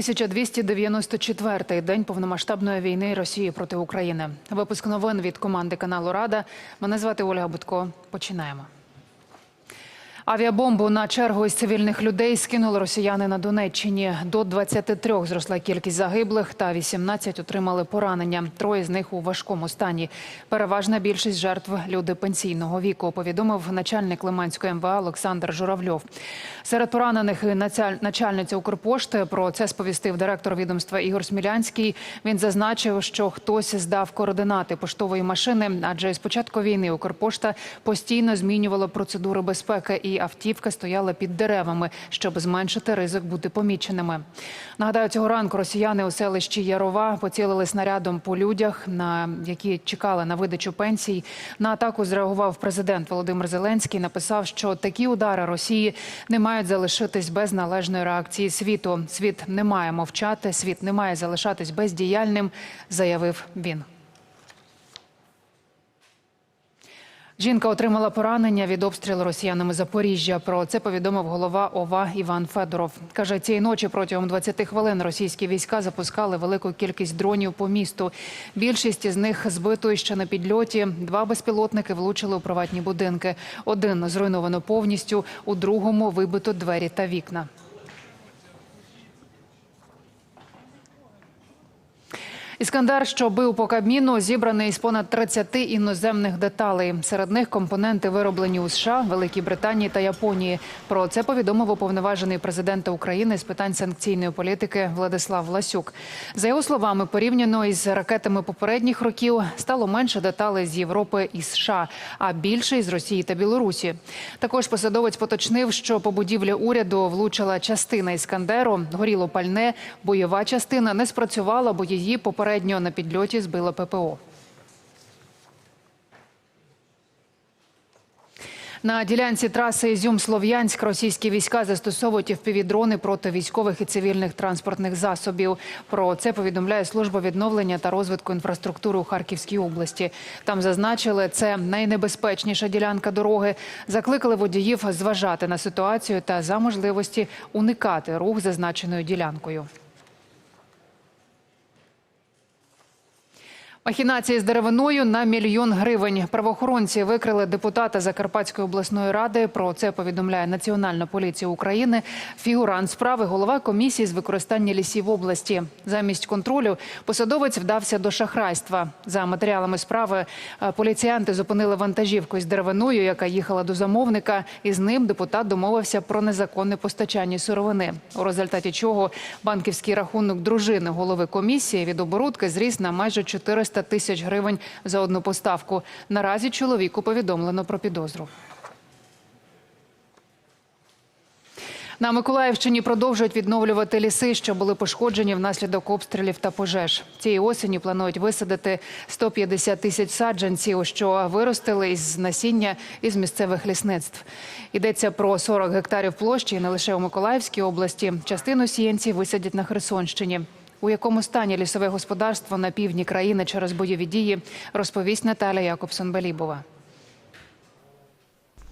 1294-й день повномасштабної війни Росії проти України. Випуск новин від команди каналу Рада. Мене звати Ольга Будко. Починаємо. Авіабомбу на чергу із цивільних людей скинули росіяни на Донеччині. До 23 зросла кількість загиблих та 18 отримали поранення. Троє з них у важкому стані. Переважна більшість жертв люди пенсійного віку. Повідомив начальник Лиманської МВА Олександр Журавльов. Серед поранених і начальниця Укрпошти про це сповістив директор відомства Ігор Смілянський. Він зазначив, що хтось здав координати поштової машини, адже з початку війни Укрпошта постійно змінювала процедури безпеки, і автівка стояла під деревами, щоб зменшити ризик бути поміченими. Нагадаю, цього ранку росіяни у селищі Ярова поцілили снарядом по людях, на які чекали на видачу пенсій. На атаку зреагував президент Володимир Зеленський. Написав, що такі удари Росії не мають залишитись без належної реакції світу. Світ не має мовчати, світ не має залишатись бездіяльним, заявив він. Жінка отримала поранення від обстрілу росіянами Запоріжжя. Про це повідомив голова ОВА Іван Федоров. Каже, цієї ночі протягом 20 хвилин російські війська запускали велику кількість дронів по місту. Більшість із них збито ще на підльоті. Два безпілотники влучили у приватні будинки. Один зруйновано повністю, у другому вибито двері та вікна. Іскандер, що бив по Кабміну, зібраний з понад 30 іноземних деталей. Серед них компоненти вироблені у США, Великій Британії та Японії. Про це повідомив уповноважений президента України з питань санкційної політики Владислав Ласюк. За його словами, порівняно із ракетами попередніх років стало менше деталей з Європи і США, а більше із Росії та Білорусі. Також посадовець поточнив, що по будівлі уряду влучила частина іскандеру, горіло пальне, бойова частина не спрацювала, бо її попередньо на підльоті збило ППО. На ділянці траси Ізюм-Слов'янськ російські війська застосовують впівдрони проти військових і цивільних транспортних засобів. Про це повідомляє служба відновлення та розвитку інфраструктури у Харківській області. Там зазначили, це найнебезпечніша ділянка дороги. Закликали водіїв зважати на ситуацію та за можливості уникати рух зазначеною ділянкою. Махінації з деревиною на мільйон гривень. Правоохоронці викрили депутата Закарпатської обласної ради. Про це повідомляє Національна поліція України. Фігурант справи голова комісії з використання лісів області. Замість контролю посадовець вдався до шахрайства. За матеріалами справи е, поліціянти зупинили вантажівку із деревиною, яка їхала до замовника. І з ним депутат домовився про незаконне постачання сировини. У результаті чого банківський рахунок дружини голови комісії від оборудки зріс на майже 400 тисяч гривень за одну поставку. Наразі чоловіку повідомлено про підозру. На Миколаївщині продовжують відновлювати ліси, що були пошкоджені внаслідок обстрілів та пожеж. Цієї осені планують висадити 150 тисяч саджанців, що виростили із насіння із місцевих лісництв. Йдеться про 40 гектарів площі не лише у Миколаївській області. Частину сіянців висадять на Херсонщині. У якому стані лісове господарство на півдні країни через бойові дії, розповість Наталя Якобсон-Белібова.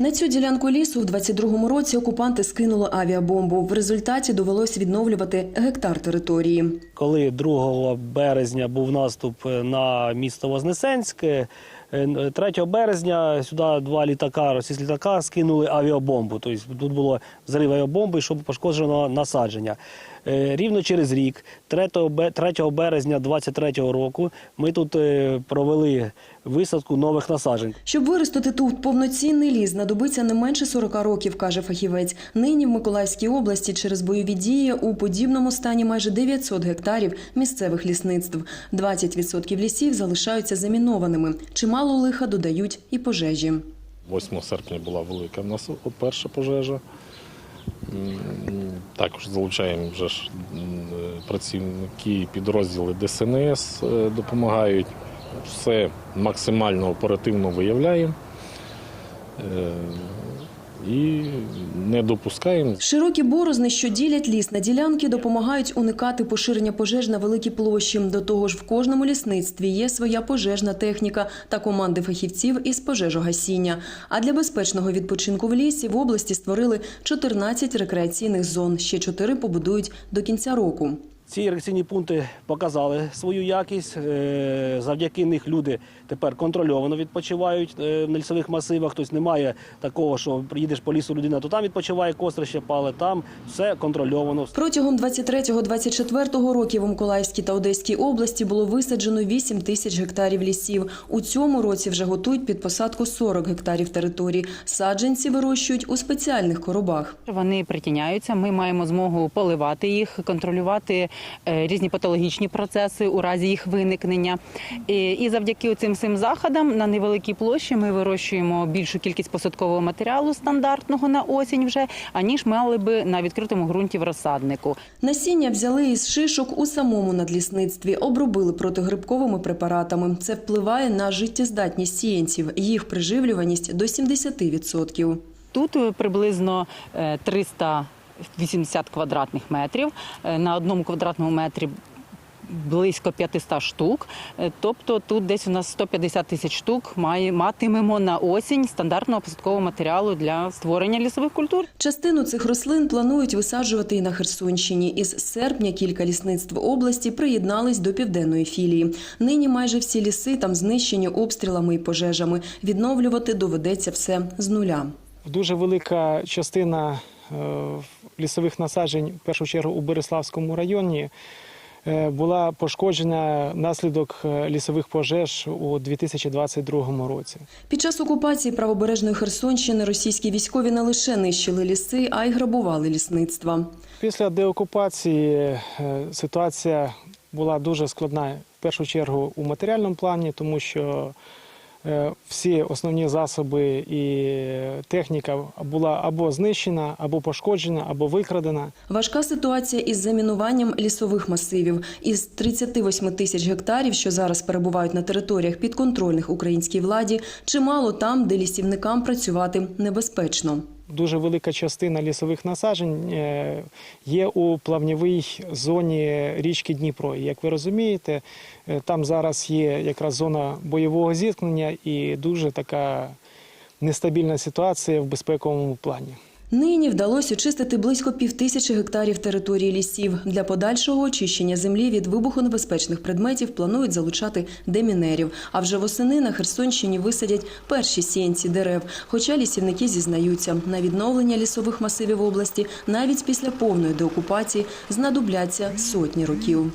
На цю ділянку лісу в 22-му році окупанти скинули авіабомбу. В результаті довелось відновлювати гектар території. Коли 2 березня був наступ на місто Вознесенськ, е, 3 березня сюди два літака, російські літака скинули авіабомбу. Тобто тут було взрив авіабомби, щоб пошкоджено насадження. Е, Рівно через рік, 3 бе- 3 березня 23 року, ми тут е, провели висадку нових насаджень. Щоб виростити тут повноцінний ліс, знадобиться не менше 40 років, каже фахівець. Нині в Миколаївській області через бойові дії у подібному стані майже 900 гектарів місцевих лісництв. 20% лісів залишаються замінованими. Чимало лиха додають і пожежі. 8 серпня була велика в нас перша пожежа. Також залучаємо вже ж працівники, підрозділи ДСНС е, допомагають. Все максимально оперативно виявляємо е, і не допускаємо Широкі борозни, що ділять ліс на ділянки, допомагають уникати поширення пожеж на великі площі. До того ж, в кожному лісництві є своя пожежна техніка та команди фахівців із пожежогасіння. А для безпечного відпочинку в лісі в області створили 14 рекреаційних зон. Ще 4 побудують до кінця року. Ці ірекційні пункти показали свою якість. Е, Завдяки них люди тепер контрольовано відпочивають е, в лісових масивах. Тобто немає такого, що приїдеш по лісу людина, то там відпочиває кострище пале, там все контрольовано. Протягом 23-24 років у Миколаївській та Одеській області було висаджено 8 тисяч гектарів лісів. У цьому році вже готують під посадку 40 гектарів території. Саджанці вирощують у спеціальних коробах. Вони притіняються. Ми маємо змогу поливати їх, контролювати Е, різні патологічні процеси у разі їх виникнення. І, завдяки цим всім заходам на невеликій площі ми вирощуємо більшу кількість посадкового матеріалу стандартного на осінь, вже аніж мали би на відкритому ґрунті в розсаднику. Насіння взяли із шишок у самому надлісництві, обробили протигрибковими препаратами. Це впливає на життєздатність сіянців, їх приживлюваність до 70%. Тут е, приблизно е, 300 80 квадратних метрів. Е, на одному квадратному метрі близько 500 штук. Е, тобто тут десь у нас 150 тисяч штук має матимемо на осінь стандартного посадкового матеріалу для створення лісових культур. Частину цих рослин планують висаджувати і на Херсонщині. Із серпня кілька лісництв області приєднались до південної філії. Нині майже всі ліси там знищені обстрілами і пожежами. Відновлювати доведеться все з нуля. Дуже велика частина лісових насаджень, в першу чергу у Береславському районі, е, була пошкоджена внаслідок е, лісових пожеж у 2022 році. Під час окупації правобережної Херсонщини російські військові не лише нищили ліси, а й грабували лісництва. Після деокупації е, ситуація була дуже складна в першу чергу у матеріальному плані, тому що е, всі основні засоби і техніка була або знищена, або пошкоджена, або викрадена. Важка ситуація із замінуванням лісових масивів. Із 38 тисяч гектарів, що зараз перебувають на територіях підконтрольних українській владі, чимало там, де лісівникам працювати небезпечно. Дуже велика частина лісових насаджень е, є у плавнівій зоні річки Дніпро. Як ви розумієте, е, там зараз є якраз зона бойового зіткнення і дуже така нестабільна ситуація в безпековому плані. Нині вдалося очистити близько півтисячі гектарів території лісів. Для подальшого очищення землі від вибухонебезпечних предметів планують залучати демінерів. А вже восени на Херсонщині висадять перші сіянці дерев. Хоча лісівники зізнаються, на відновлення лісових масивів області навіть після повної деокупації знадобляться сотні років.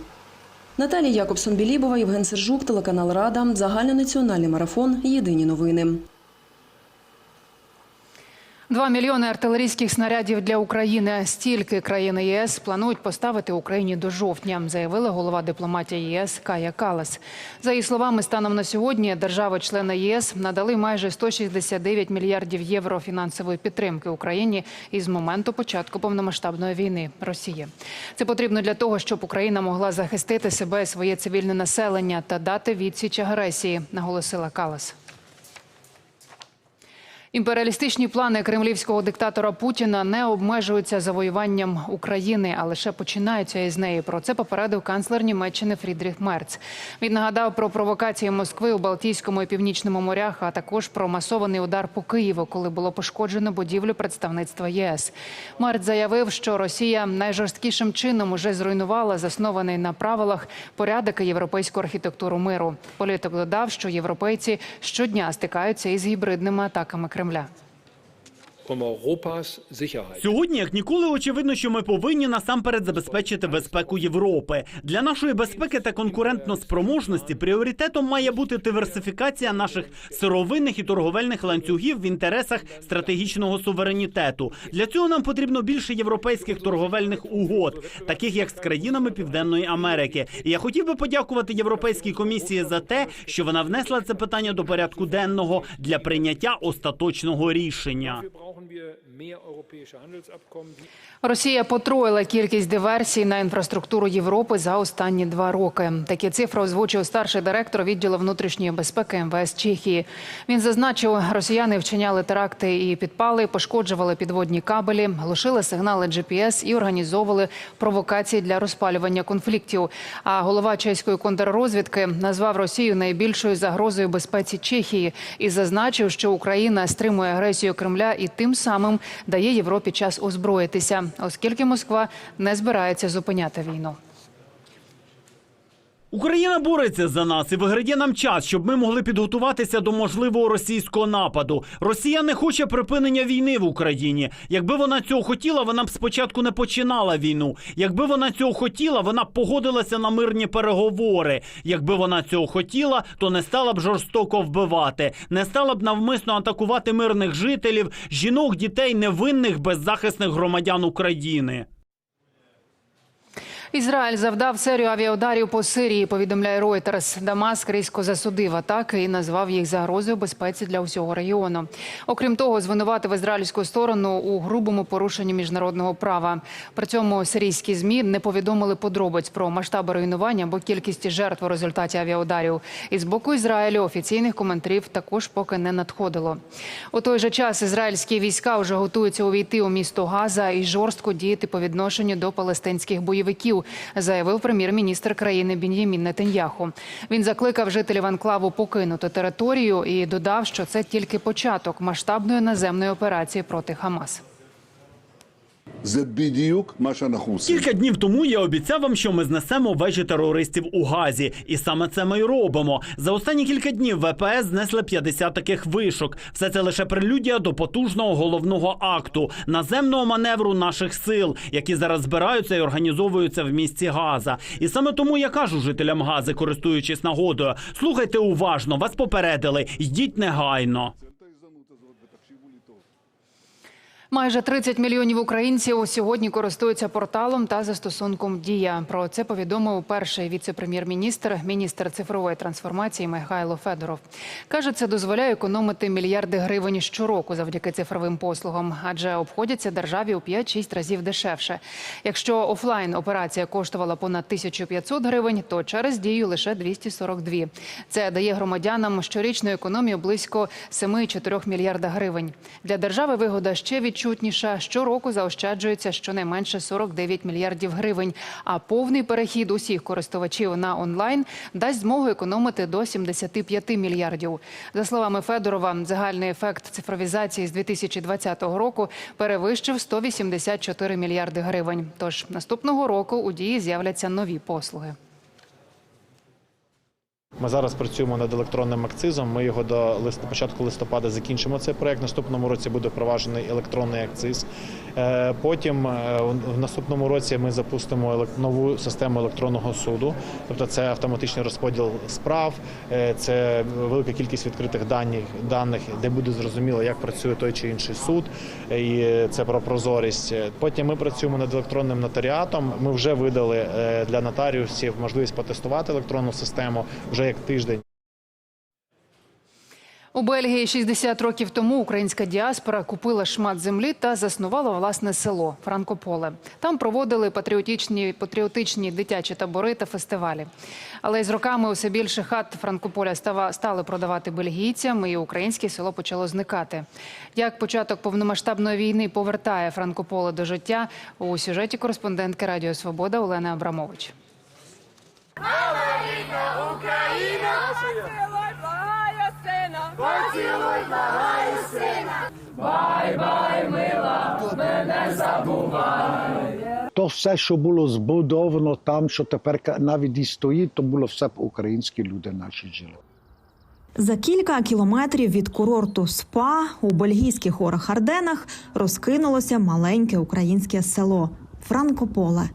Наталія Якобсон-Білібова, Євген Сержук, телеканал Рада, загальнонаціональний марафон. Єдині новини. Два мільйони артилерійських снарядів для України. Стільки країни ЄС планують поставити Україні до жовтня, заявила голова дипломатії ЄС Кая Калас. За її словами, станом на сьогодні держави-члени ЄС надали майже 169 мільярдів євро фінансової підтримки Україні із моменту початку повномасштабної війни Росії. Це потрібно для того, щоб Україна могла захистити себе своє цивільне населення та дати відсіч агресії, наголосила Калас. Імперіалістичні плани кремлівського диктатора Путіна не обмежуються завоюванням України, а лише починаються із неї. Про це попередив канцлер Німеччини Фрідріх Мерц. Він нагадав про провокації Москви у Балтійському і Північному морях, а також про масований удар по Києву, коли було пошкоджено будівлю представництва ЄС. Мерц заявив, що Росія найжорсткішим чином уже зруйнувала заснований на правилах порядок і європейську архітектуру миру. Політик додав, що європейці щодня стикаються із гібридними атаками Кремля. comme. Сьогодні, як ніколи, очевидно, що ми повинні насамперед забезпечити безпеку Європи. Для нашої безпеки та конкурентноспроможності пріоритетом має бути диверсифікація наших сировинних і торговельних ланцюгів в інтересах стратегічного суверенітету. Для цього нам потрібно більше європейських торговельних угод, таких як з країнами Південної Америки. І я хотів би подякувати Європейській комісії за те, що вона внесла це питання до порядку денного для прийняття остаточного рішення. Росія потроїла кількість диверсій на інфраструктуру Європи за останні два роки. Такі цифри озвучив старший директор відділу внутрішньої безпеки МВС Чехії. Він зазначив, росіяни вчиняли теракти і підпали, пошкоджували підводні кабелі, глушили сигнали GPS і організовували провокації для розпалювання конфліктів. А голова чеської контррозвідки назвав Росію найбільшою загрозою безпеці Чехії і зазначив, що Україна стримує агресію Кремля і тим самим дає Європі час озброїтися, оскільки Москва не збирається зупиняти війну. Україна бореться за нас і виграє нам час, щоб ми могли підготуватися до можливого російського нападу. Росія не хоче припинення війни в Україні. Якби вона цього хотіла, вона б спочатку не починала війну. Якби вона цього хотіла, вона б погодилася на мирні переговори. Якби вона цього хотіла, то не стала б жорстоко вбивати, не стала б навмисно атакувати мирних жителів, жінок, дітей, невинних беззахисних громадян України. Ізраїль завдав серію авіаударів по Сирії. Повідомляє Reuters. Дамаск різко засудив атаки і назвав їх загрозою безпеці для усього регіону. Окрім того, звинуватив ізраїльську сторону у грубому порушенні міжнародного права. При цьому сирійські змі не повідомили подробиць про масштаби руйнування або кількість жертв у результаті авіаударів. І з боку Ізраїлю офіційних коментарів також поки не надходило. У той же час ізраїльські війська вже готуються увійти у місто Газа і жорстко діяти по відношенню до палестинських бойовиків, заявив прем'єр-міністр країни Бін'ємін Нетеньяху. Він закликав жителів анклаву покинути територію і додав, що це тільки початок масштабної наземної операції проти Хамас. זה בדיוק מה שאנחנו עושים. Кілька днів тому я обіцяв вам, що ми знесемо вежі терористів у Газі, і саме це ми й робимо. За останні кілька днів ВПС знесли 50 таких вишок. Все це лише прелюдія до потужного головного акту наземного маневру наших сил, які зараз збираються і організовуються в місті Газа. І саме тому я кажу жителям Гази, користуючись нагодою, слухайте уважно, вас попередили, йдіть негайно. Майже 30 мільйонів українців сьогодні користуються порталом та застосунком Дія. Про це повідомив перший віце-прем'єр-міністр, міністр цифрової трансформації Михайло Федоров. каже, це дозволяє економити мільярди гривень щороку завдяки цифровим послугам, адже обходяться державі у 5-6 разів дешевше. Якщо офлайн операція коштувала понад 1500 гривень, то через дію лише 242. Це дає громадянам щорічну економію близько 7,4 мільярда гривень. Для держави вигода ще відчутніша. Щороку заощаджується щонайменше 49 мільярдів гривень. А повний перехід усіх користувачів на онлайн дасть змогу економити до 75 мільярдів. За словами Федорова, загальний ефект цифровізації з 2020 року перевищив 184 мільярди гривень. Тож наступного року у дії з'являться нові послуги. Ми зараз працюємо над електронним акцизом. Ми його до початку листопада закінчимо цей проект. Наступному році буде впроваджений електронний акциз. Е, Потім е, в наступному році ми запустимо нову систему електронного суду, тобто це автоматичний розподіл справ, е, це велика кількість відкритих даних, даних, де буде зрозуміло, як працює той чи інший суд, і це про прозорість. Потім ми працюємо над електронним нотаріатом. Ми вже видали для нотаріусів можливість потестувати електронну систему вже як тиждень. У Бельгії 60 років тому українська діаспора купила шмат землі та заснувала власне село Франкополе. Там проводили патріотичні патріотичні дитячі табори та фестивалі. Але з роками усе більше хат Франкополя става- стали продавати бельгійцям, і українське село почало зникати. Як початок повномасштабної війни повертає Франкополе до життя у сюжеті кореспондентки Радіо Свобода Олени Абрамович. То все, що було збудовано там, що тепер навіть і стоїть, то було все українські люди наші жили. За кілька кілометрів від курорту СПА у бельгійських горах Арденах розкинулося маленьке українське село Франкополе.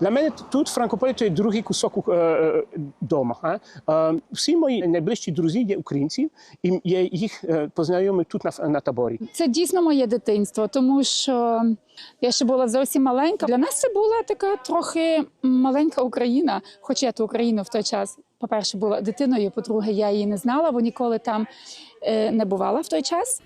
Для мене тут Франкополі це другий кусок е, дома. Е. Е, всі мої найближчі друзі є українці, і я їх познайомив тут на, на таборі. Це дійсно моє дитинство, тому що я ще була зовсім маленька. Для нас це була така трохи маленька Україна, хоча я ту Україну в той час, по-перше, була дитиною, по-друге, я її не знала, бо ніколи там е, не бувала в той час.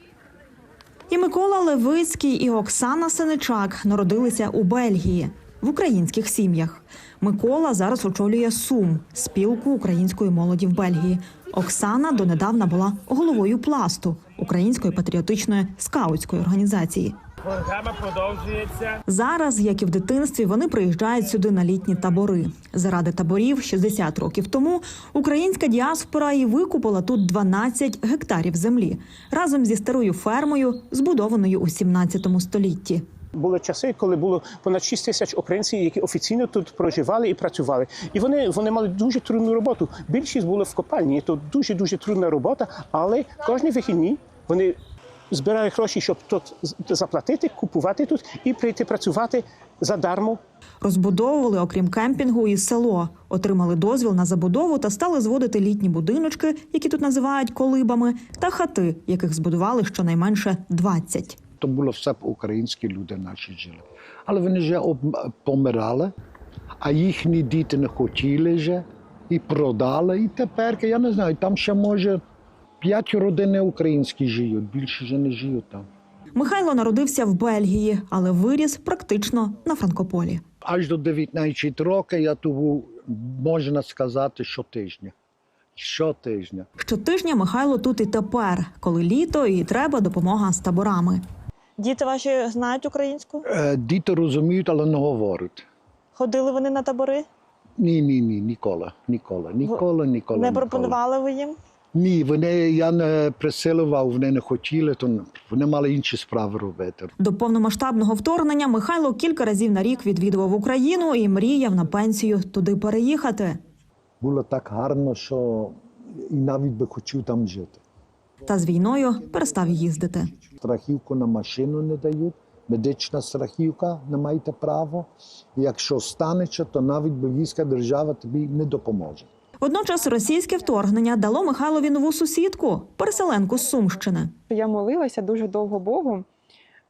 І Микола Левицький і Оксана Сеничак народилися у Бельгії в українських сім'ях. Микола зараз очолює Сум спілку української молоді в Бельгії. Оксана донедавна була головою пласту української патріотичної скаутської організації. Програма продовжується. Зараз, як і в дитинстві, вони приїжджають сюди на літні табори. Заради таборів 60 років тому українська діаспора і викупила тут 12 гектарів землі разом зі старою фермою, збудованою у 17 столітті. Були часи, коли було понад 6 тисяч українців, які офіційно тут проживали і працювали. І вони, вони мали дуже трудну роботу. Більшість були в копальні. Це дуже дуже трудна робота, але кожні вихідні вони збирають гроші, щоб тут заплатити, купувати тут і прийти працювати задармо. Розбудовували, окрім кемпінгу, і село. Отримали дозвіл на забудову та стали зводити літні будиночки, які тут називають колибами, та хати, яких збудували щонайменше 20. То було все б українські люди наші жили. Але вони вже об- помирали, а їхні діти не хотіли вже і продали. І тепер, я не знаю, там ще може п'ять родин українські живуть, більше вже не живуть там. Михайло народився в Бельгії, але виріс практично на Франкополі. Аж до 19 років я тут був, можна сказати, щотижня. Щотижня. Щотижня Михайло тут і тепер, коли літо і треба допомога з таборами. Діти ваші знають українську? Е, Діти розуміють, але не говорять. Ходили вони на табори? Ні, ні, ні, ніколи, ніколи, ніколи, ніколи. Не ніколи. пропонували ви їм? Ні, вони я не присилував, вони не хотіли, то вони мали інші справи робити. До повномасштабного вторгнення Михайло кілька разів на рік відвідував Україну і мріяв на пенсію туди переїхати. Було так гарно, що і навіть би хотів там жити. Та з війною перестав їздити. Страхівку на машину не дають, медична страхівка, не маєте права. І якщо станеться, то навіть бельгійська держава тобі не допоможе. Водночас російське вторгнення дало Михайлові нову сусідку, переселенку з Сумщини. Я молилася дуже довго Богу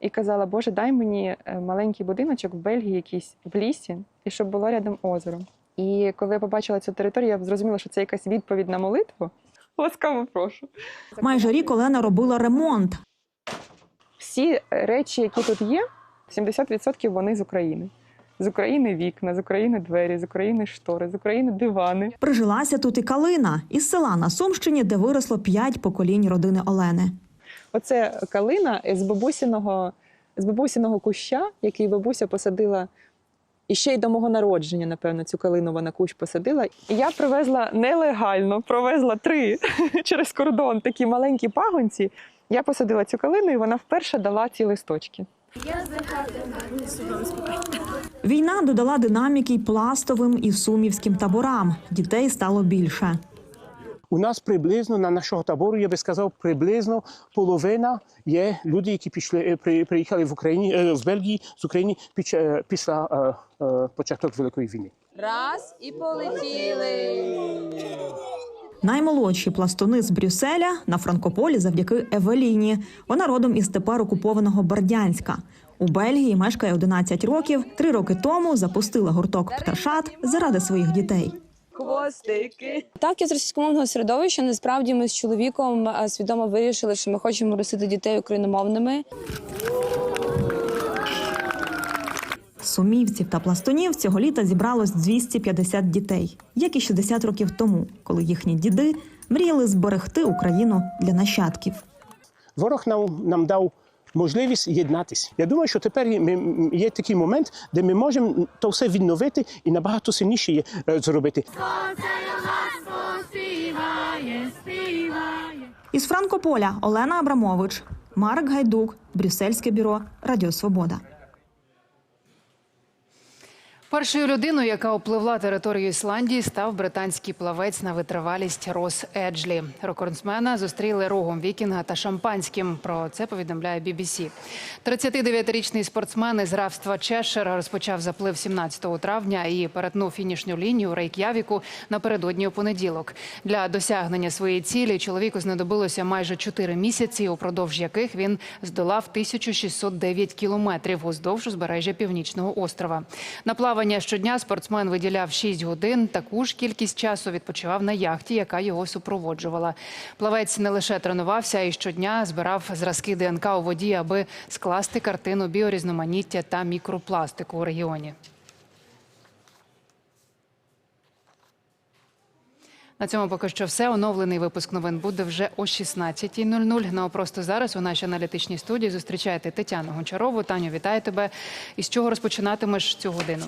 і казала, Боже, дай мені е, маленький будиночок в Бельгії, якийсь в лісі, і щоб було рядом озеро. І коли я побачила цю територію, я зрозуміла, що це якась відповідь на молитву. Ласкаво прошу. Майже рік Олена робила ремонт. Всі речі, які тут є, 70% вони з України. З України вікна, з України двері, з України штори, з України дивани. Прижилася тут і Калина із села на Сумщині, де виросло п'ять поколінь родини Олени. Оце калина з бабусіного, з бабусіного куща, який бабуся посадила і ще й до мого народження, напевно, цю калину вона кущ посадила. Я привезла нелегально, провезла три через кордон такі маленькі пагонці. Я посадила цю калину, і вона вперше дала ці листочки. Війна додала динаміки й пластовим і сумівським таборам. Дітей стало більше. У нас приблизно на нашого табору, я би сказав, приблизно половина є люди, які пішли е, при, приїхали в Україні е, в Бельгії з України під, е, після е, е, початку Великої війни. Раз і полетіли. Наймолодші пластуни з Брюсселя на Франкополі завдяки Евеліні. Вона родом із тепер окупованого Бердянська. У Бельгії мешкає 11 років. Три роки тому запустила гурток пташат заради своїх дітей. Хвостики. Так, я з російськомовного середовища. Насправді ми з чоловіком е, свідомо вирішили, що ми хочемо ростити дітей україномовними. Сумівців та пластунів цього літа зібралось 250 дітей, як і 60 років тому, коли їхні діди мріяли зберегти Україну для нащадків. Ворог нам, нам дав можливість єднатися. Я думаю, що тепер є, ми- є такий момент, де ми можемо то все відновити і набагато сильніше є, е, зробити. Із Франкополя Олена Абрамович, Марк Гайдук, Брюссельське бюро Радіо Свобода. Першою людиною, яка опливла територію Ісландії, став британський плавець на витривалість Рос Еджлі. Рекордсмена зустріли рогом вікінга та шампанським. Про це повідомляє BBC. 39-річний спортсмен із графства Чешер розпочав заплив 17 травня і перетнув фінішню лінію Рейк'явіку напередодні у понеділок. Для досягнення своєї цілі чоловіку знадобилося майже 4 місяці, упродовж яких він здолав 1609 кілометрів уздовж узбережжя північного острова. На плавання щодня спортсмен виділяв 6 годин. Таку ж кількість часу відпочивав на яхті, яка його супроводжувала. Плавець не лише тренувався, а й щодня збирав зразки ДНК у воді, аби скласти картину біорізноманіття та мікропластику у регіоні. На цьому поки що все. Оновлений випуск новин буде вже о 16.00. Ну а просто зараз у нашій аналітичній студії зустрічаєте Тетяну Гончарову. Таню, вітаю тебе. Із чого розпочинатимеш цю годину?